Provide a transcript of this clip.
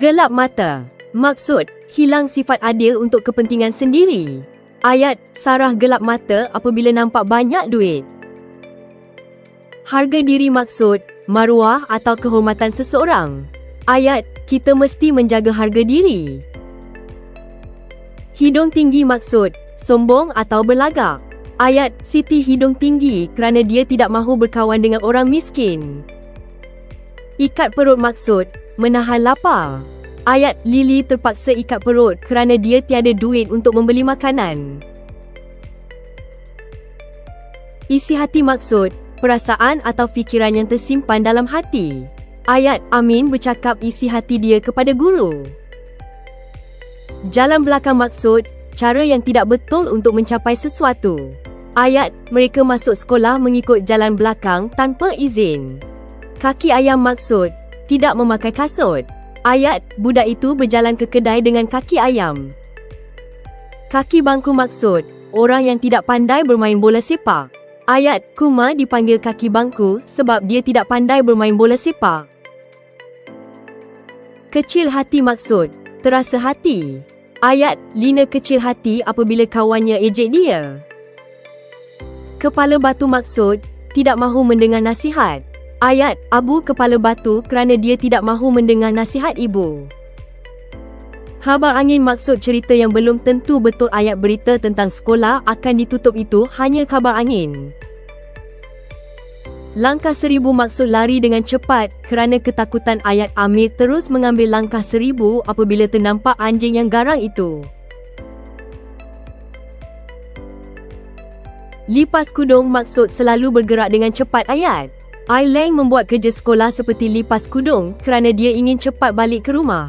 Gelap mata. Maksud, hilang sifat adil untuk kepentingan sendiri. Ayat, Sarah gelap mata apabila nampak banyak duit. Harga diri maksud, maruah atau kehormatan seseorang. Ayat, kita mesti menjaga harga diri. Hidung tinggi maksud, sombong atau berlagak. Ayat, Siti hidung tinggi kerana dia tidak mahu berkawan dengan orang miskin. Ikat perut maksud, menahan lapar. Ayat, Lily terpaksa ikat perut kerana dia tiada duit untuk membeli makanan. Isi hati maksud, perasaan atau fikiran yang tersimpan dalam hati. Ayat, Amin bercakap isi hati dia kepada guru. Jalan belakang maksud, cara yang tidak betul untuk mencapai sesuatu. Ayat, mereka masuk sekolah mengikut jalan belakang tanpa izin. Kaki ayam maksud, tidak memakai kasut. Ayat, budak itu berjalan ke kedai dengan kaki ayam. Kaki bangku maksud, orang yang tidak pandai bermain bola sepak. Ayat, Kuma dipanggil kaki bangku sebab dia tidak pandai bermain bola sepak. Kecil hati maksud, terasa hati. Ayat, Lina kecil hati apabila kawannya ejek dia. Kepala batu maksud, tidak mahu mendengar nasihat. Ayat, Abu kepala batu kerana dia tidak mahu mendengar nasihat ibu. Khabar angin maksud cerita yang belum tentu betul ayat berita tentang sekolah akan ditutup itu hanya khabar angin. Langkah seribu maksud lari dengan cepat kerana ketakutan ayat Amir terus mengambil langkah seribu apabila ternampak anjing yang garang itu. Lipas kudung maksud selalu bergerak dengan cepat ayat. Ai Leng membuat kerja sekolah seperti lipas kudung kerana dia ingin cepat balik ke rumah.